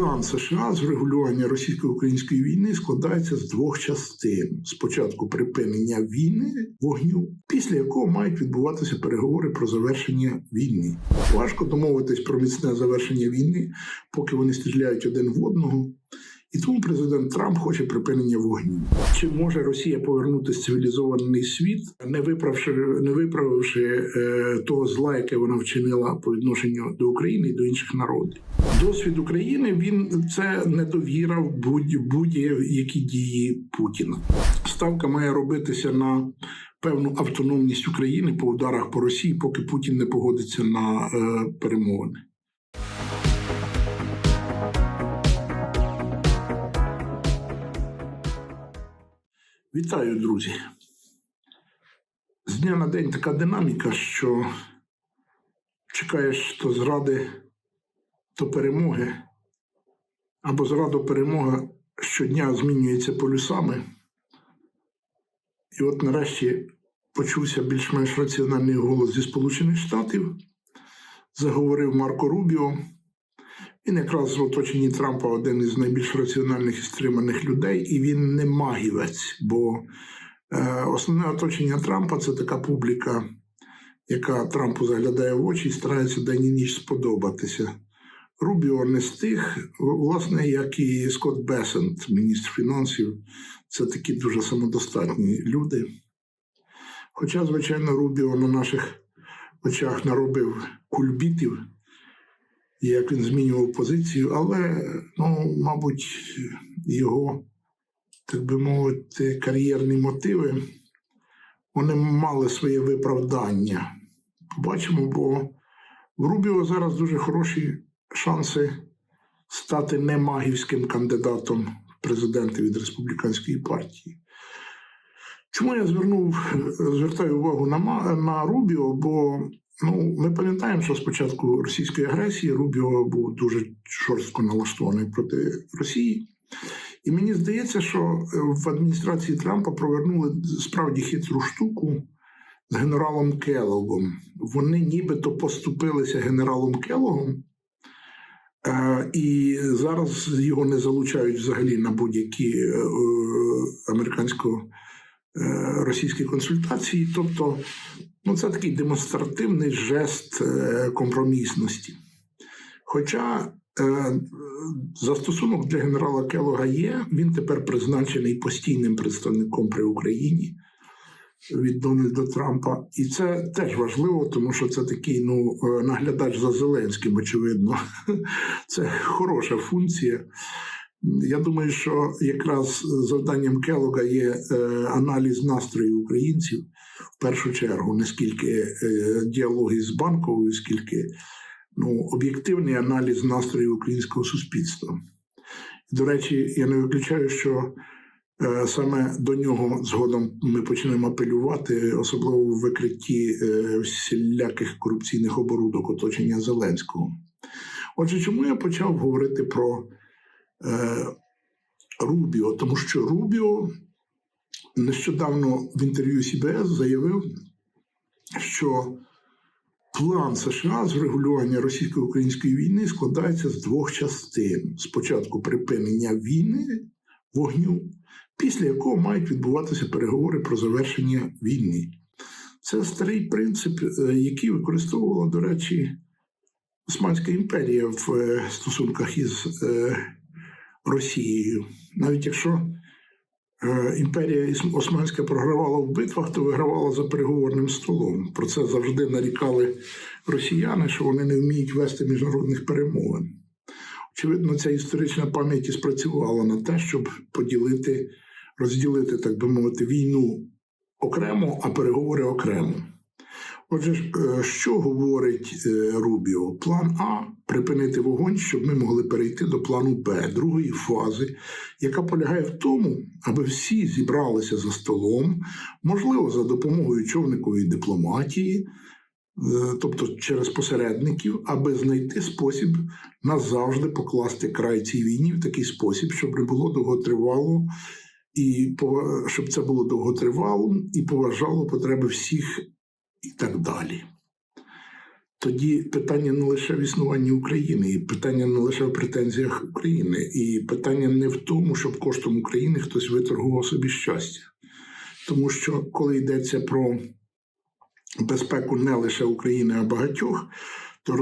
План США з врегулювання російсько-української війни складається з двох частин: спочатку припинення війни вогню, після якого мають відбуватися переговори про завершення війни. Важко домовитись про міцне завершення війни, поки вони стріляють один в одного. І тому президент Трамп хоче припинення вогню. Чи може Росія повернутися в цивілізований світ, не виправивши, не виправивши е, того зла, яке вона вчинила по відношенню до України і до інших народів? Досвід України він це недовіра в будь- будь-які дії Путіна. Ставка має робитися на певну автономність України по ударах по Росії, поки Путін не погодиться на е, перемовини. Вітаю, друзі. З дня на день така динаміка, що чекаєш то зради, то перемоги, або зраду перемога щодня змінюється полюсами. І от нарешті почувся більш-менш раціональний голос зі Сполучених Штатів, заговорив Марко Рубіо. Він якраз в оточенні Трампа один із найбільш раціональних і стриманих людей, і він не магівець, бо е, основне оточення Трампа це така публіка, яка Трампу заглядає в очі і старається день і ніч сподобатися. Рубіо не з тих, власне, як і Скотт Бесент, міністр фінансів, це такі дуже самодостатні люди. Хоча, звичайно, Рубіо на наших очах наробив кульбітів як він змінював позицію, але, ну, мабуть, його, так би мовити, кар'єрні мотиви вони мали своє виправдання. Побачимо, бо в Рубіо зараз дуже хороші шанси стати немагівським кандидатом в президенти від республіканської партії. Чому я звернув, звертаю увагу на, на Рубіо? Бо ну, ми пам'ятаємо, що спочатку російської агресії Рубіо був дуже жорстко налаштований проти Росії. І мені здається, що е, в адміністрації Трампа провернули справді хитру штуку з генералом Келлогом. Вони нібито поступилися генералом Келлогом, е, і зараз його не залучають взагалі на будь-які е, е, американсько-російські консультації. Тобто, ну, це такий демонстративний жест е, компромісності. Хоча е, застосунок для генерала Келога є, він тепер призначений постійним представником при Україні від Дональда Трампа. І це теж важливо, тому що це такий ну, наглядач за Зеленським, очевидно. Це хороша функція. Я думаю, що якраз завданням Келога є е, аналіз настрою українців в першу чергу, не скільки е, діалоги з банковою, скільки ну, об'єктивний аналіз настрою українського суспільства. До речі, я не виключаю, що е, саме до нього згодом ми почнемо апелювати, особливо в викритті всіляких корупційних оборудок оточення Зеленського. Отже, чому я почав говорити про Рубіо? Тому що Рубіо нещодавно в інтерв'ю CBS заявив, що План США з врегулювання російсько-української війни складається з двох частин: спочатку припинення війни вогню, після якого мають відбуватися переговори про завершення війни. Це старий принцип, е, який використовувала, до речі, Османська імперія в е, стосунках із е, Росією. Навіть якщо Е, імперія Османська програвала в битвах, то вигравала за переговорним столом. Про це завжди нарікали росіяни, що вони не вміють вести міжнародних перемовин. Очевидно, ця історична пам'ять і спрацювала на те, щоб поділити, розділити, так би мовити, війну окремо, а переговори окремо. Отже, е, що говорить е, Рубіо? План А припинити вогонь, щоб ми могли перейти до плану Б, другої фази, яка полягає в тому, аби всі зібралися за столом, можливо, за допомогою човникової дипломатії, е, тобто через посередників, аби знайти спосіб назавжди покласти край цій війні в такий спосіб, щоб не було довготривало. І щоб це було довготривалим і поважало потреби всіх і так далі. Тоді питання не лише в існуванні України, і питання не лише в претензіях України, і питання не в тому, щоб коштом України хтось виторгував собі щастя. Тому що коли йдеться про безпеку не лише України, а багатьох, то е,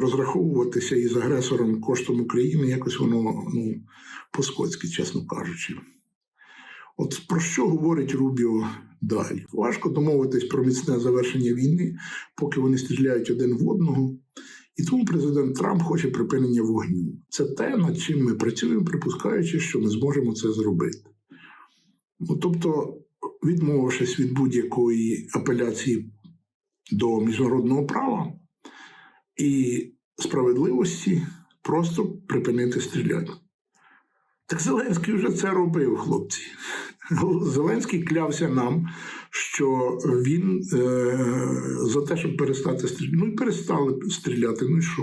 розраховуватися із агресором коштом України якось воно ну, по-скотськи, чесно кажучи. От про що говорить Рубіо далі? Важко домовитись про міцне завершення війни, поки вони стріляють один в одного. І тому президент Трамп хоче припинення вогню. Це те, над чим ми працюємо, припускаючи, що ми зможемо це зробити. Ну, тобто, відмовившись від будь-якої апеляції до міжнародного права і справедливості, просто припинити стріляти. Так Зеленський вже це робив, хлопці. Зеленський клявся нам, що він е, за те, щоб перестати стріляти. Ну і перестали стріляти. Ну і що?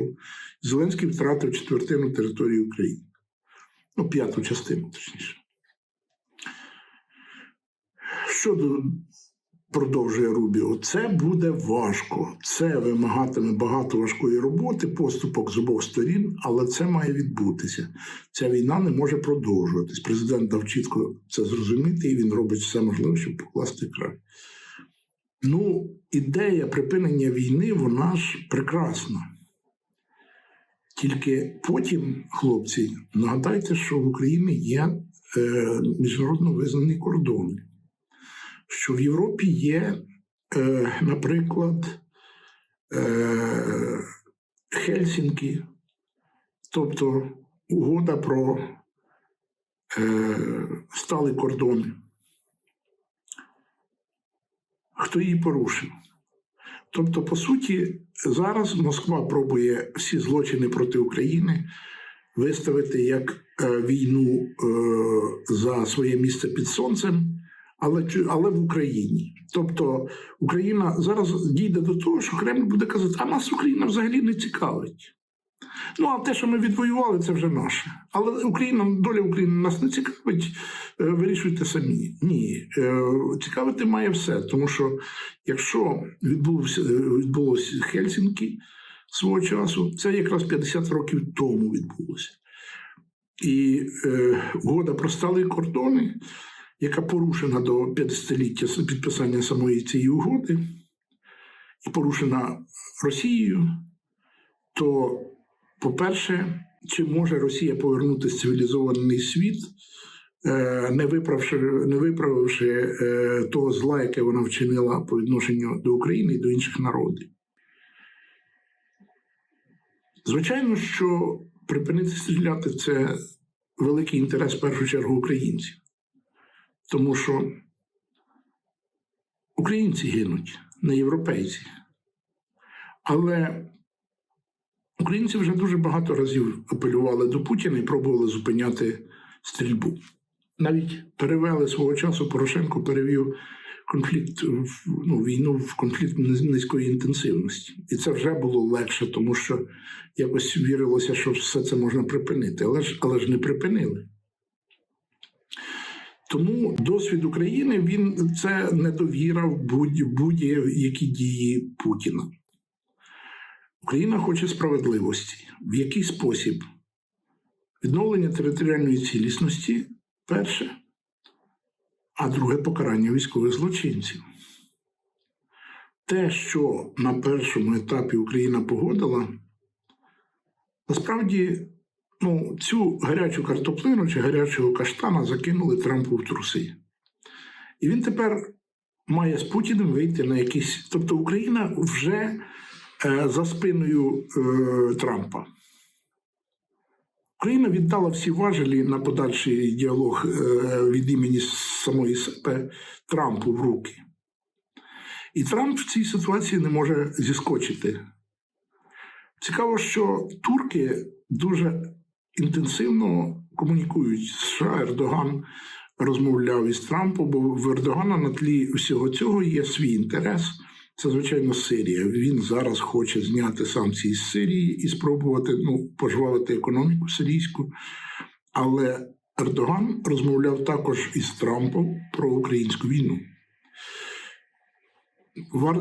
Зеленський втратив четвертину території України. Ну, п'яту частину, точніше. Щодо продовжує Рубіо, це буде важко. Це вимагатиме багато важкої роботи, поступок з обох сторін, але це має відбутися. Ця війна не може продовжуватись. Президент дав чітко це зрозуміти, і він робить все можливе, щоб покласти край. Ну, ідея припинення війни, вона ж прекрасна. Тільки потім, хлопці, нагадайте, що в Україні є е, міжнародно визнані кордони що в Європі є, е, наприклад, е, Хельсінкі, тобто угода про е, стали кордони. Хто її порушив? Тобто, по суті, зараз Москва пробує всі злочини проти України виставити як е, війну е, за своє місце під сонцем але але в Україні. Тобто Україна зараз дійде до того, що Кремль буде казати, а нас Україна взагалі не цікавить. Ну, а те, що ми відвоювали, це вже наше. Але Україна, доля України нас не цікавить, е, вирішуйте самі. Ні, е, цікавити має все. Тому що якщо відбулося відбулося Хельсінки свого часу, це якраз 50 років тому відбулося. І е, угода про стали кордони яка порушена до 50-ліття підписання самої цієї угоди, і порушена Росією, то, по-перше, чи може Росія повернутися в цивілізований світ, е, не виправивши, не виправивши того зла, яке вона вчинила по відношенню до України і до інших народів? Звичайно, що припинити стріляти це великий інтерес в першу чергу українців. Тому що українці гинуть, не європейці. Але українці вже дуже багато разів апелювали до Путіна і пробували зупиняти стрільбу. Навіть перевели свого часу Порошенко перевів конфлікт ну, війну в конфлікт низької інтенсивності. І це вже було легше, тому що якось вірилося, що все це можна припинити. Але ж, але ж не припинили. Тому досвід України він це недовіра в будь-які дії Путіна. Україна хоче справедливості. В який спосіб? Відновлення територіальної цілісності перше, а друге покарання військових злочинців. Те, що на першому етапі Україна погодила, насправді ну, цю гарячу картоплину чи гарячого каштана закинули Трампу в труси. І він тепер має з Путіним вийти на якісь. Тобто Україна вже е, за спиною е, Трампа. Україна віддала всі важелі на подальший діалог е, від імені самої себе Трампу в руки. І Трамп в цій ситуації не може зіскочити. Цікаво, що турки дуже інтенсивно комунікують з США. Ердоган розмовляв із Трампом, бо в Ердогана на тлі всього цього є свій інтерес. Це, звичайно, Сирія. Він зараз хоче зняти санкції з Сирії і спробувати ну, пожвавити економіку сирійську. Але Ердоган розмовляв також із Трампом про українську війну.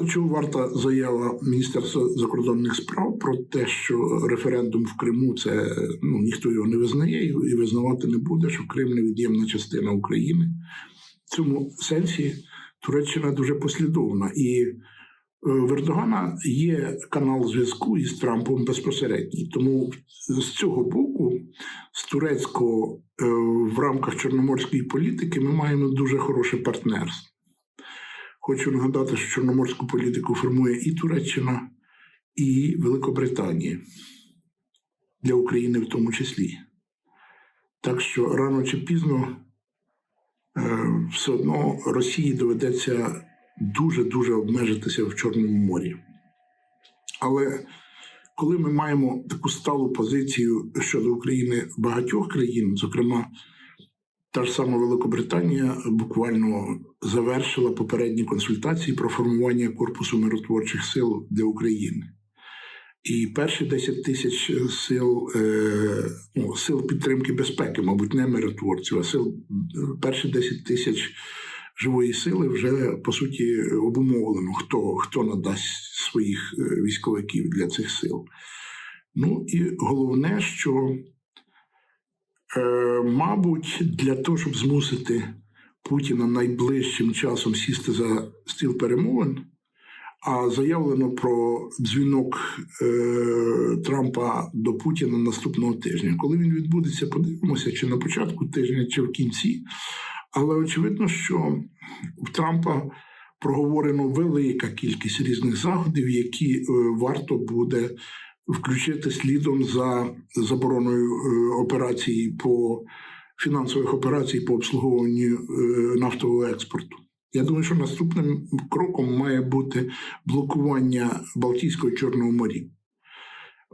Чого варта заява Міністерства закордонних справ про те, що референдум в Криму це ну ніхто його не визнає і і визнавати не буде, що Крим невід'ємна частина України. В цьому сенсі Туреччина дуже послідовна. І е, в Ердогана є канал зв'язку із Трампом безпосередній. Тому з цього боку, з турецького е, в рамках чорноморської політики, ми маємо дуже хороше партнерство. Хочу нагадати, що чорноморську політику формує і Туреччина, і Великобританія для України в тому числі. Так що рано чи пізно е, все одно Росії доведеться дуже-дуже обмежитися в Чорному морі. Але коли ми маємо таку сталу позицію щодо України багатьох країн, зокрема, та ж сама Великобританія буквально завершила попередні консультації про формування корпусу миротворчих сил для України. І перші 10 тисяч сил е, ну, сил підтримки безпеки, мабуть, не миротворців, а сил перші 10 тисяч живої сили вже по суті обумовлено, хто, хто надасть своїх е, військовиків для цих сил. Ну і головне, що мабуть, для того, щоб змусити Путіна найближчим часом сісти за стіл перемовин, а заявлено про дзвінок е, Трампа до Путіна наступного тижня. Коли він відбудеться, подивимося, чи на початку тижня, чи в кінці. Але очевидно, що в Трампа проговорено велика кількість різних заходів, які е, варто буде включити слідом за забороною е, операцій по фінансових операцій по обслуговуванню е, нафтового експорту. Я думаю, що наступним кроком має бути блокування Балтійського Чорного морів.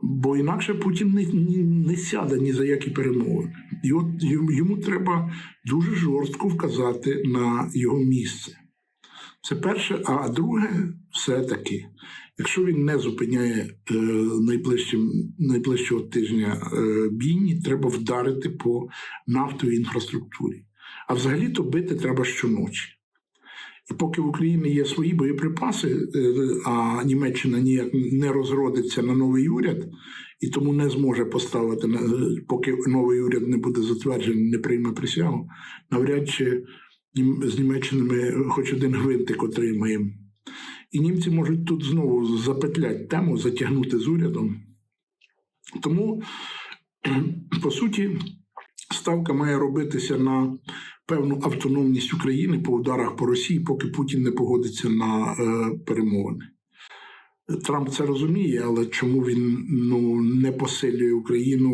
Бо інакше Путін не, не, не сяде ні за які перемови. І от йому треба дуже жорстко вказати на його місце. Це перше, а друге, все-таки, якщо він не зупиняє е, найближчого тижня е, бійні, треба вдарити по нафтовій інфраструктурі. А взагалі-то бити треба щоночі. І поки в Україні є свої боєприпаси, е, а Німеччина ніяк не розродиться на новий уряд і тому не зможе поставити, поки новий уряд не буде затверджений, не прийме присягу, навряд чи з німеччиними хоч один гвинтик отримаємо. І німці можуть тут знову запетляти тему, затягнути з урядом. Тому, по суті, ставка має робитися на певну автономність України по ударах по Росії, поки Путін не погодиться на е, перемовини. Трамп це розуміє, але чому він ну, не посилює Україну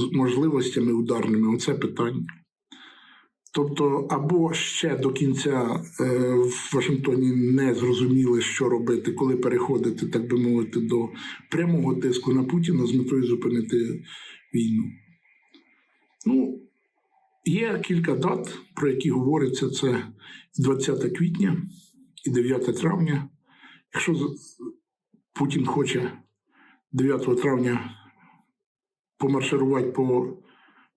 з можливостями ударними? Оце питання. Тобто, або ще до кінця е, в Вашингтоні не зрозуміли, що робити, коли переходити, так би мовити, до прямого тиску на Путіна з метою зупинити війну. Ну, є кілька дат, про які говориться: це 20 квітня і 9 травня. Якщо Путін хоче 9 травня помарширувати по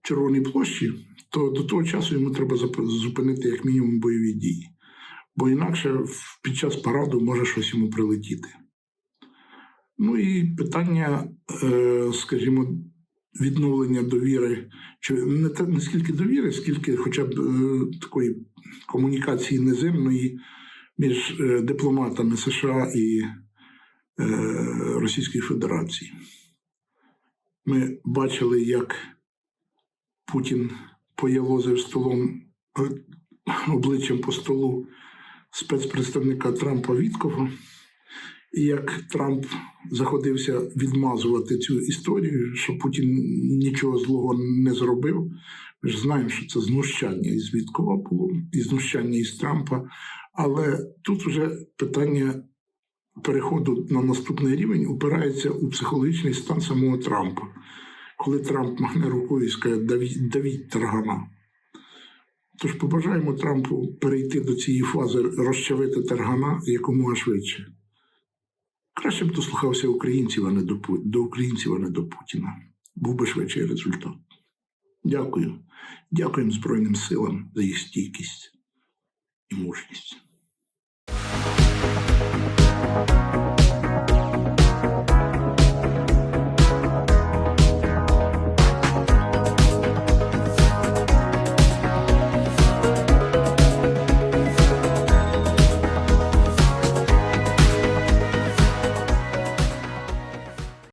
Червоній площі то до того часу йому треба зупинити як мінімум бойові дії. Бо інакше під час параду може щось йому прилетіти. Ну і питання, е, скажімо, відновлення довіри, чи не те не скільки довіри, скільки хоча б е, такої комунікації неземної між е, дипломатами США і Російської Федерації. Ми бачили, як Путін поялозив столом е, обличчям по столу спецпредставника Трампа Віткова, і як Трамп заходився відмазувати цю історію, що Путін нічого злого не зробив. Ми ж знаємо, що це знущання із Віткова було, і знущання із Трампа. Але тут вже питання переходу на наступний рівень упирається у психологічний стан самого Трампа коли Трамп махне рукою і скаже давіть, давіть таргана. Тож побажаємо Трампу перейти до цієї фази розчавити таргана якомога швидше. Краще б дослухався українців, а не до, до українців, а не до Путіна. Був би швидший результат. Дякую. Дякуємо Збройним силам за їх стійкість і мужність.